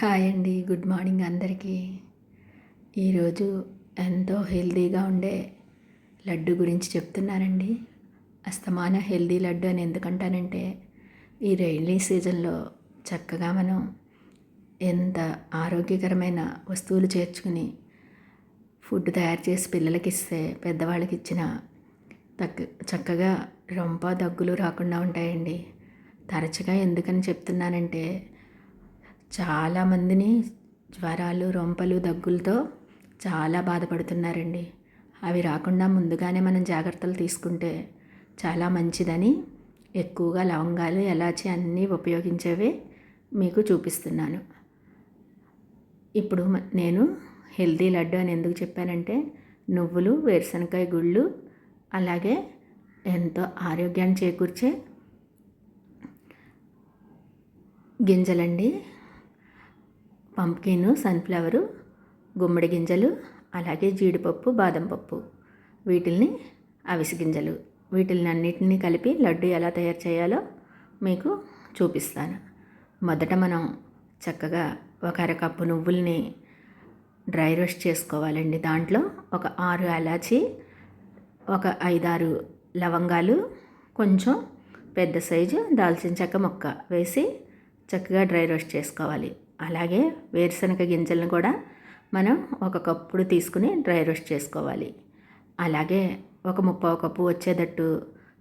Hi అండి good morning అందరికీ. ఈరోజు ఎంతో హెల్తీగా ఉండే లడ్డు గురించి చెప్తున్నానండి అస్తమాన హెల్దీ లడ్డు అని ఎందుకంటానంటే ఈ రైనీ సీజన్లో చక్కగా మనం ఎంత ఆరోగ్యకరమైన వస్తువులు చేర్చుకుని ఫుడ్ తయారు చేసి పిల్లలకి ఇస్తే పెద్దవాళ్ళకి ఇచ్చిన తగ్గ చక్కగా రొంప దగ్గులు రాకుండా ఉంటాయండి. తరచుగా ఎందుకని చెప్తున్నానంటే చాలామందిని జ్వరాలు రొంపలు దగ్గులతో చాలా బాధపడుతున్నారండి. అవి రాకుండా ముందుగానే మనం జాగ్రత్తలు తీసుకుంటే చాలా మంచిదని ఎక్కువగా లవంగాలు ఎలాచి అన్నీ ఉపయోగించేవి మీకు చూపిస్తున్నాను. ఇప్పుడు నేను హెల్తీ లడ్డు అని ఎందుకు చెప్పానంటే నువ్వులు వేరుశనకాయ గుళ్ళు అలాగే ఎంతో ఆరోగ్యాన్ని చేకూర్చే గింజలండి. పంప్కిన్ సన్ఫ్లవరు గుమ్మడి గింజలు అలాగే జీడిపప్పు బాదం పప్పు. వీటిల్ని అవిసి గింజలు. వీటిల్ని అన్నిటిని కలిపి లడ్డు ఎలా తయారు చేయాలో మీకు చూపిస్తాను. మొదట మనం చక్కగా ఒక అరకప్పు నువ్వుల్ని డ్రై రోస్ట్ చేసుకోవాలండి. దాంట్లో ఒక ఆరు అలాచి ఒక ఐదారు లవంగాలు కొంచెం పెద్ద సైజు దాల్చిన చెక్క ముక్క వేసి చక్కగా డ్రై రోస్ట్ చేసుకోవాలి. అలాగే వేరుశనగ గింజలను కూడా మనం ఒక కప్పుడు తీసుకుని డ్రై రోస్ట్ చేసుకోవాలి. అలాగే ఒక ముప్పావు కప్పు వచ్చేటట్టు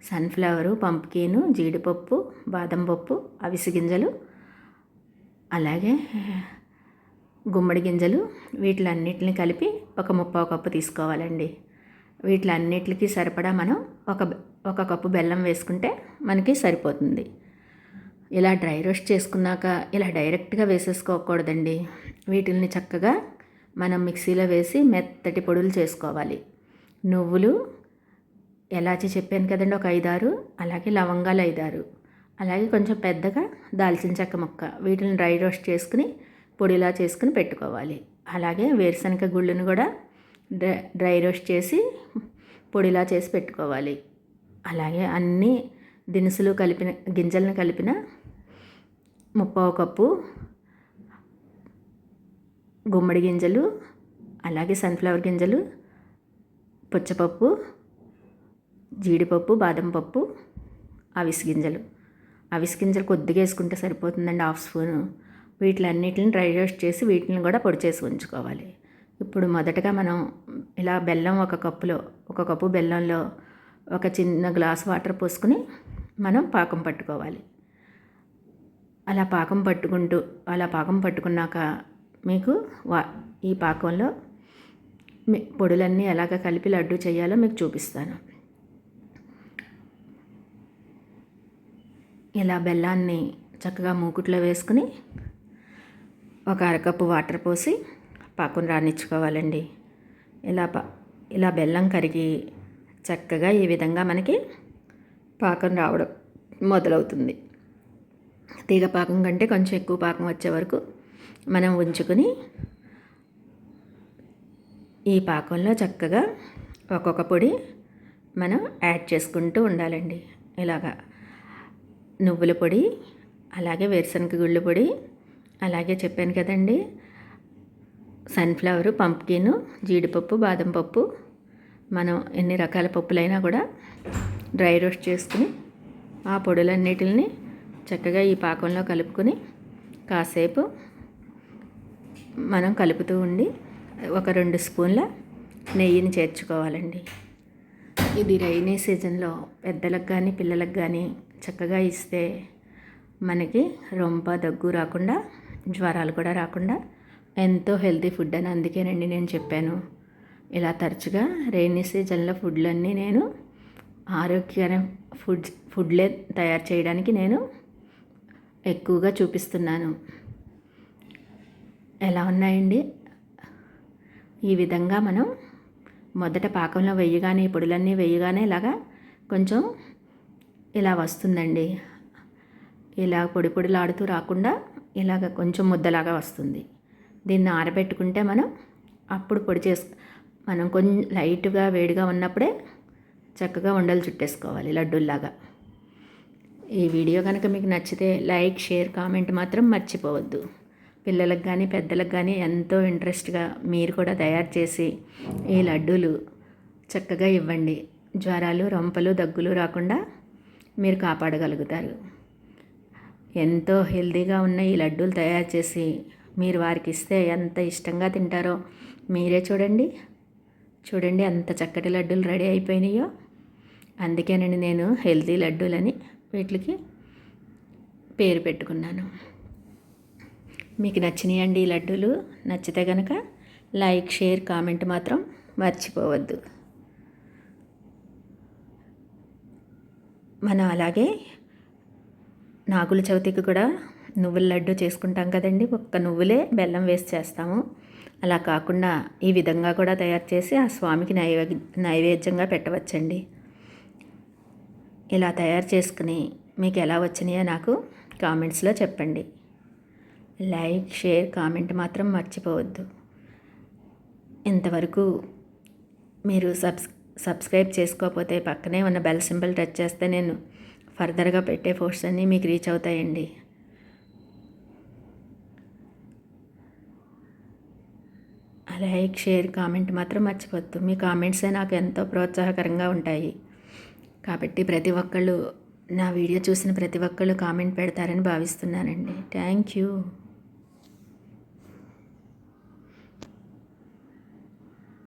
సన్ఫ్లవరు పంప్కిన్ జీడిపప్పు బాదం పప్పు అవిసి గింజలు అలాగే గుమ్మడి గింజలు వీటిలన్నిటిని కలిపి ఒక ముప్పై కప్పు తీసుకోవాలండి. వీటిలన్నిటికి సరిపడా మనం ఒక ఒక కప్పు బెల్లం వేసుకుంటే మనకి సరిపోతుంది. ఇలా డ్రై రోస్ట్ చేసుకున్నాక ఇలా డైరెక్ట్గా వేసేసుకోకూడదండి. వీటిల్ని చక్కగా మనం మిక్సీలో వేసి మెత్తటి పొడులు చేసుకోవాలి. నువ్వులు ఎలాచి చెప్పాను కదండి ఒక ఐదారు అలాగే లవంగాలు ఐదారు. అలాగే కొంచెం పెద్దగా దాల్చిన చెక్క ముక్క. వీటిని డ్రై రోస్ట్ చేసుకుని పొడిలా చేసుకుని పెట్టుకోవాలి. అలాగే వేరుశనగ గుళ్ళను కూడా డ్రై రోస్ట్ చేసి పొడిలా చేసి పెట్టుకోవాలి. అలాగే అన్నీ దినుసులు కలిపిన గింజలను కలిపిన ముప్పావు కప్పు గుమ్మడి గింజలు అలాగే సన్ఫ్లవర్ గింజలు పుచ్చపప్పు జీడిపప్పు బాదం పప్పు అవిసి గింజలు. అవిసి గింజలు కొద్దిగా వేసుకుంటే సరిపోతుందండి హాఫ్ స్పూను. వీటిలన్నిటిని డ్రై రోస్ట్ చేసి వీటిని కూడా పొడి చేసి ఉంచుకోవాలి. ఇప్పుడు మొదటగా మనం ఇలా బెల్లం ఒక కప్పులో ఒక కప్పు బెల్లంలో ఒక చిన్న గ్లాస్ వాటర్ పోసుకుని మనం పాకం పట్టుకోవాలి. అలా పాకం పట్టుకుంటూ అలా పాకం పట్టుకున్నాక మీకు వా ఈ పాకంలో మీ పొడులన్నీ ఎలాగ కలిపి లడ్డు చేయాలో మీకు చూపిస్తాను. ఇలా బెల్లాన్ని చక్కగా మూకుట్లో వేసుకుని ఒక అరకప్పు వాటర్ పోసి పాకం రాణించుకోవాలండి ఇలా పా ఇలా బెల్లం కరిగి చక్కగా ఈ విధంగా మనకి పాకం రావడం మొదలవుతుంది. తీగ పాకం కంటే కొంచెం ఎక్కువ పాకం వచ్చే వరకు మనం ఉంచుకొని ఈ పాకంలో చక్కగా ఒక్కొక్క పొడి మనం యాడ్ చేసుకుంటూ ఉండాలండి. ఇలాగా నువ్వుల పొడి అలాగే వేరుశనగ గుళ్ళు పొడి అలాగే చెప్పాను కదండి సన్ఫ్లవరు పంప్కిన్ జీడిపప్పు బాదం పప్పు మనం ఎన్ని రకాల పప్పులైనా కూడా డ్రై రోస్ట్ చేసుకుని ఆ పొడులన్నిటిని చక్కగా ఈ పాకంలో కలుపుకొని కాసేపు మనం కలుపుతూ ఉండి ఒక రెండు స్పూన్ల నెయ్యిని చేర్చుకోవాలండి. ఇది రైనీ సీజన్లో పెద్దలకు కానీ పిల్లలకు కానీ చక్కగా ఇస్తే మనకి రొంప దగ్గు రాకుండా జ్వరాలు కూడా రాకుండా ఎంతో హెల్తీ ఫుడ్ అని అందుకేనండి నేను చెప్పాను. ఇలా తరచుగా రైనీ సీజన్లో ఫుడ్లన్నీ నేను ఆరోగ్యకర ఫుడ్ ఫుడ్లే తయారు చేయడానికి నేను ఎక్కువగా చూపిస్తున్నాను. ఎలా ఉన్నాయండి? ఈ విధంగా మనం మొదట పాకంలో వేయగానే పొడులన్నీ వేయగానే ఇలాగా కొంచెం ఇలా వస్తుందండి. ఇలా పొడి పొడిలాడుతూ రాకుండా ఇలాగ కొంచెం ముద్దలాగా వస్తుంది. దీన్ని ఆరబెట్టుకుంటే మనం అప్పుడు పొడి చేసు మనం కొంచెం లైట్గా వేడిగా ఉన్నప్పుడే చక్కగా ఉండలు చుట్టేసుకోవాలి లడ్డూల్లాగా. ఈ వీడియో కనుక మీకు నచ్చితే లైక్ షేర్ కామెంట్ మాత్రం మర్చిపోవద్దు. పిల్లలకు కానీ పెద్దలకు కానీ ఎంతో ఇంట్రెస్ట్గా మీరు కూడా తయారు చేసి ఈ లడ్డూలు చక్కగా ఇవ్వండి. జ్వరాలు రొంపలు దగ్గులు రాకుండా మీరు కాపాడగలుగుతారు. ఎంతో హెల్తీగా ఉన్న ఈ లడ్డూలు తయారు చేసి మీరు వారికి ఇస్తే ఎంత ఇష్టంగా తింటారో మీరే చూడండి. చూడండి ఎంత చక్కటి లడ్డూలు రెడీ అయిపోయినాయో. అందుకేనండి నేను హెల్తీ లడ్డూలని వీటికి పేరు పెట్టుకున్నాను. మీకు నచ్చినాయండి ఈ లడ్డూలు నచ్చితే కనుక లైక్ షేర్ కామెంట్ మాత్రం మర్చిపోవద్దు. మనం అలాగే నాగుల చవితికి కూడా నువ్వుల లడ్డు చేసుకుంటాం కదండి. ఒక్క నువ్వులే బెల్లం వేసి చేస్తాము. అలా కాకుండా ఈ విధంగా కూడా తయారు చేసి ఆ స్వామికి నైవేద్య నైవేద్యంగా పెట్టవచ్చండి. ఇలా తయారు చేసుకుని మీకు ఎలా వచ్చినాయో నాకు కామెంట్స్లో చెప్పండి. లైక్ షేర్ కామెంట్ మాత్రం మర్చిపోవద్దు. ఇంతవరకు మీరు సబ్స్ సబ్స్క్రైబ్ చేసుకోకపోతే పక్కనే ఉన్న బెల్ సింబల్ టచ్ చేస్తే నేను ఫర్దర్గా పెట్టే పోస్ట్స్ అన్నీ మీకు రీచ్ అవుతాయండి. లైక్ షేర్ కామెంట్ మాత్రం మర్చిపోద్దు మీ కామెంట్సే నాకు ఎంతో ప్రోత్సాహకరంగా ఉంటాయి. కాబట్టి ప్రతి ఒక్కళ్ళు నా వీడియో చూసిన ప్రతి ఒక్కళ్ళు కామెంట్ పెడతారని భావిస్తున్నానండి. Thank you.